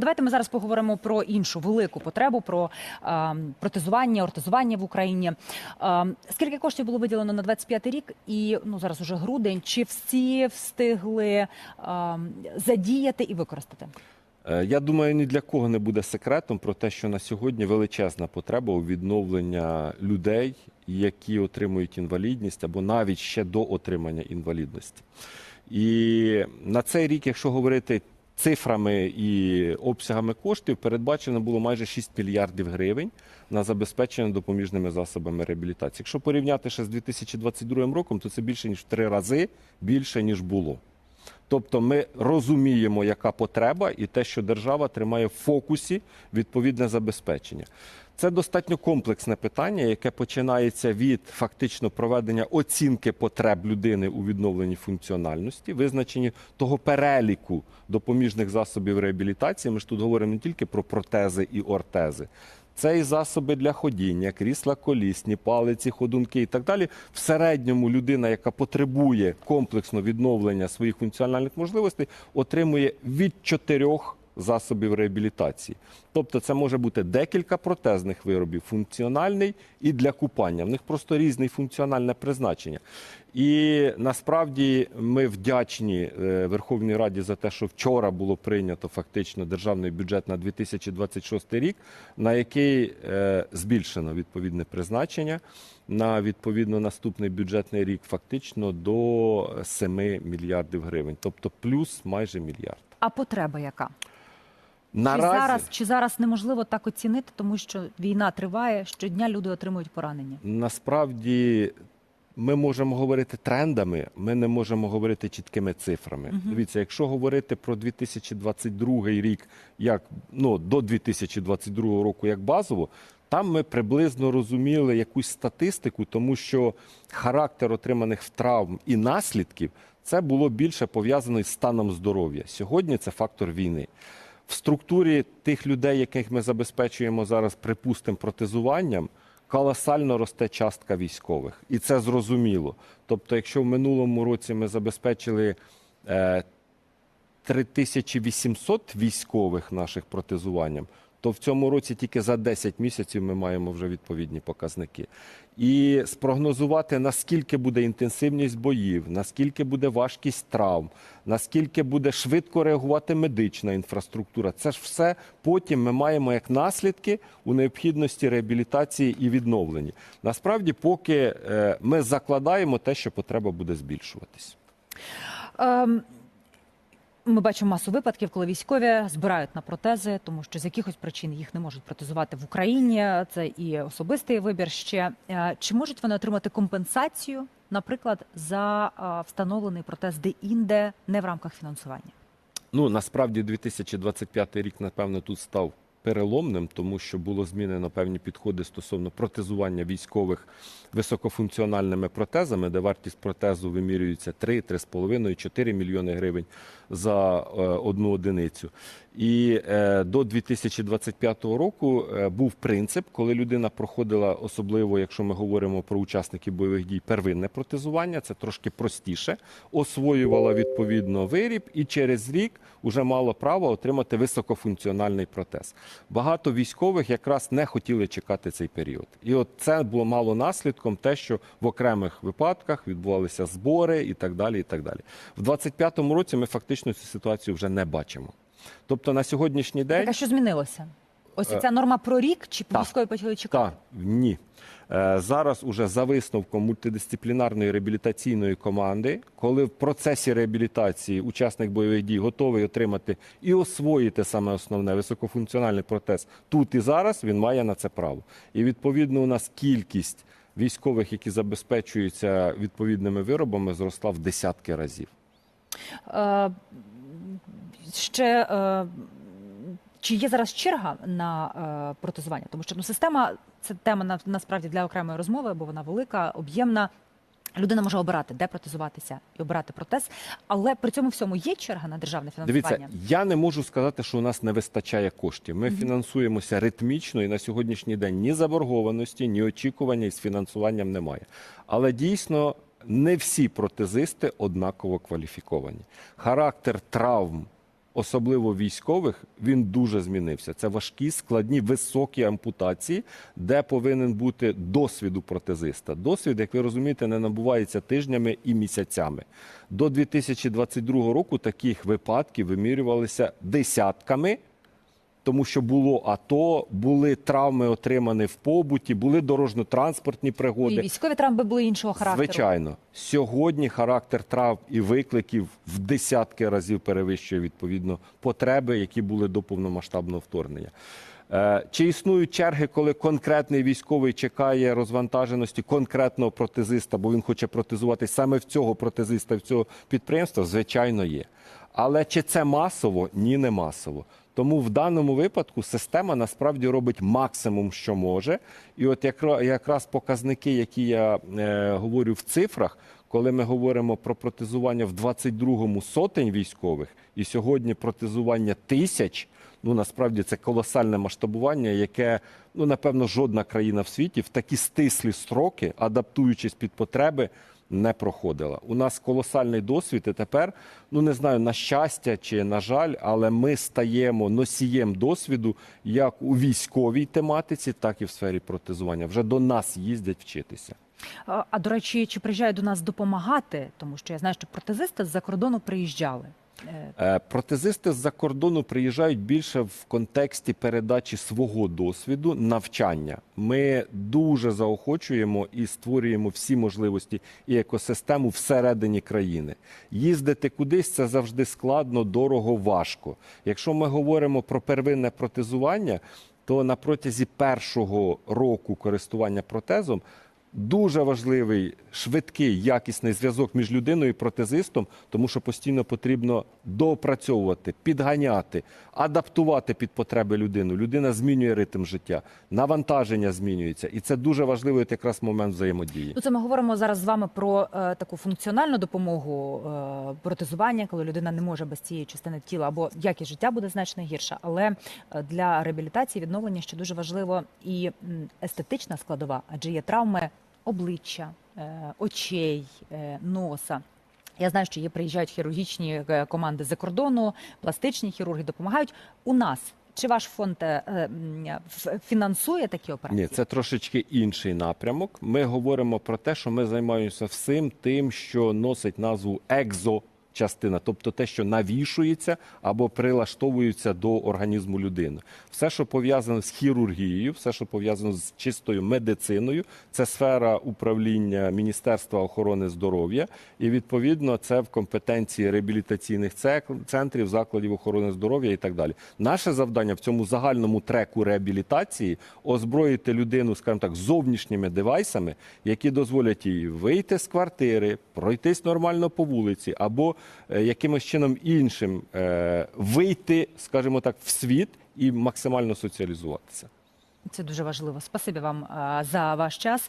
Давайте ми зараз поговоримо про іншу велику потребу про е, протезування, ортезування в Україні. Е, скільки коштів було виділено на 25 рік, і ну зараз уже грудень. Чи всі встигли е, задіяти і використати? Е, Я думаю, ні для кого не буде секретом про те, що на сьогодні величезна потреба у відновлення людей, які отримують інвалідність або навіть ще до отримання інвалідності. І на цей рік, якщо говорити цифрами і обсягами коштів, передбачено було майже 6 мільярдів гривень на забезпечення допоміжними засобами реабілітації. Якщо порівняти ще з 2022 роком, то це більше ніж в три рази більше ніж було. Тобто ми розуміємо, яка потреба, і те, що держава тримає в фокусі відповідне забезпечення. Це достатньо комплексне питання, яке починається від фактично проведення оцінки потреб людини у відновленні функціональності, визначення того переліку допоміжних засобів реабілітації. Ми ж тут говоримо не тільки про протези і ортези. Це і засоби для ходіння, крісла колісні, палиці, ходунки і так далі. В середньому людина, яка потребує комплексно відновлення своїх функціональних можливостей, отримує від чотирьох засобів реабілітації. Тобто це може бути декілька протезних виробів, функціональний і для купання. В них просто різне функціональне призначення. І насправді ми вдячні е, Верховній Раді за те, що вчора було прийнято фактично державний бюджет на 2026 рік, на який е, збільшено відповідне призначення на відповідно наступний бюджетний рік, фактично до 7 мільярдів гривень, тобто плюс майже мільярд. А потреба яка? Чи зараз чи зараз неможливо так оцінити, тому що війна триває щодня люди отримують поранення? насправді ми можемо говорити трендами, ми не можемо говорити чіткими цифрами. Дивіться, якщо говорити про 2022 рік, як ну до 2022 року, як базово. Там ми приблизно розуміли якусь статистику, тому що характер отриманих травм і наслідків це було більше пов'язано із станом здоров'я. Сьогодні це фактор війни. В структурі тих людей, яких ми забезпечуємо зараз, припустим, протезуванням, колосально росте частка військових. І це зрозуміло. Тобто, якщо в минулому році ми забезпечили е, 3800 військових наших протезуванням, то в цьому році тільки за 10 місяців ми маємо вже відповідні показники. І спрогнозувати, наскільки буде інтенсивність боїв, наскільки буде важкість травм, наскільки буде швидко реагувати медична інфраструктура, це ж все потім ми маємо як наслідки у необхідності реабілітації і відновленні. Насправді, поки е, ми закладаємо те, що потреба буде збільшуватись. Ем, ми бачимо масу випадків, коли військові збирають на протези, тому що з якихось причин їх не можуть протезувати в Україні. Це і особистий вибір. Ще Е, чи можуть вони отримати компенсацію, наприклад, за е, встановлений протез де-інде, не в рамках фінансування? Ну насправді 2025 рік, напевно, тут став переломним, тому що було змінено певні підходи стосовно протезування військових високофункціональними протезами, де вартість протезу вимірюється 3, 3,5, 4 мільйони гривень за е, одну одиницю. І е, до 2025 року е, був принцип, коли людина проходила, особливо якщо ми говоримо про учасників бойових дій, первинне протезування, це трошки простіше, освоювала відповідно виріб і через рік вже мала право отримати високофункціональний протез. Багато військових якраз не хотіли чекати цей період. І от це було мало наслідком те, що в окремих випадках відбувалися збори і так далі. І так далі. В 25-му році ми фактично цю ситуацію вже не бачимо. Тобто на сьогоднішній день Так, а що змінилося? Ось Е, ця норма про рік, чи так. військові почали чекати? Так, ні. Е, Зараз уже за висновком мультидисциплінарної реабілітаційної команди, коли в процесі реабілітації учасник бойових дій готовий отримати і освоїти саме основне високофункціональний протез тут і зараз, він має на це право. І відповідно у нас кількість військових, які забезпечуються відповідними виробами, зросла в десятки разів. Е, ще е, чи є зараз черга на е, протезування? Тому що ну, система це тема на, насправді для окремої розмови, бо вона велика, об'ємна. Людина може обирати, де протезуватися і обирати протез, але при цьому всьому є черга на державне фінансування. Дивіться, я не можу сказати, що у нас не вистачає коштів. Ми фінансуємося ритмічно, і на сьогоднішній день ні заборгованості, ні очікування із фінансуванням немає. Але дійсно не всі протезисти однаково кваліфіковані. Характер травм особливо військових, він дуже змінився. Це важкі, складні, високі ампутації, де повинен бути досвід у протезиста. Досвід, як ви розумієте, не набувається тижнями і місяцями. До 2022 року таких випадків вимірювалися десятками. Тому що було АТО, були травми отримані в побуті, були дорожньо-транспортні пригоди. І військові травми були іншого характеру. Звичайно, сьогодні характер травм і викликів в десятки разів перевищує відповідно потреби, які були до повномасштабного вторгнення. Е, Чи існують черги, коли конкретний військовий чекає розвантаженості конкретного протезиста, бо він хоче протезувати саме в цього протезиста, в цього підприємства? Звичайно, є. Але чи це масово? Ні, не масово. Тому в даному випадку система насправді робить максимум, що може. І от якраз показники, які я е, говорю в цифрах, коли ми говоримо про протезування в 22-му сотень військових, і сьогодні протезування тисяч, ну насправді це колосальне масштабування, яке ну напевно жодна країна в світі в такі стислі строки, адаптуючись під потреби, не проходила. У нас колосальний досвід, і тепер, ну не знаю, на щастя чи на жаль, але ми стаємо носієм досвіду як у військовій тематиці, так і в сфері протезування. Вже до нас їздять вчитися. А, до речі, чи приїжджають до нас допомагати? Тому що я знаю, що протезисти з-за кордону приїжджали. Е, Протезисти з-за кордону приїжджають більше в контексті передачі свого досвіду, навчання. Ми дуже заохочуємо і створюємо всі можливості і екосистему всередині країни. Їздити кудись це завжди складно, дорого, важко. Якщо ми говоримо про первинне протезування, то на протязі першого року користування протезом Дуже важливий швидкий якісний зв'язок між людиною і протезистом, тому що постійно потрібно доопрацьовувати, підганяти, адаптувати під потреби людини. Людина змінює ритм життя, навантаження змінюється, і це дуже важливий от якраз момент взаємодії. Ну, це ми говоримо зараз з вами про е, таку функціональну допомогу е, протезування, коли людина не може без цієї частини тіла або якість життя буде значно гірша. Але е, для реабілітації відновлення ще дуже важливо і естетична складова, адже є травми обличчя, е, очей, е, носа. Я знаю, що є приїжджають хірургічні е, команди за кордону, пластичні хірурги допомагають. У нас чи ваш фонд фінансує такі операції? Ні, це трошечки інший напрямок. Ми говоримо про те, що ми займаємося всім тим, що носить назву екзо. Частина, тобто те, що навішується або прилаштовується до організму людини, все, що пов'язано з хірургією, все, що пов'язано з чистою медициною, це сфера управління Міністерства охорони здоров'я, і відповідно це в компетенції реабілітаційних центрів, закладів охорони здоров'я і так далі. Наше завдання в цьому загальному треку реабілітації озброїти людину, скажімо так, зовнішніми девайсами, які дозволять їй вийти з квартири, пройтись нормально по вулиці, або якимось чином іншим е, вийти, скажімо так, в світ і максимально соціалізуватися. Це дуже важливо. Спасибі вам е, за ваш час.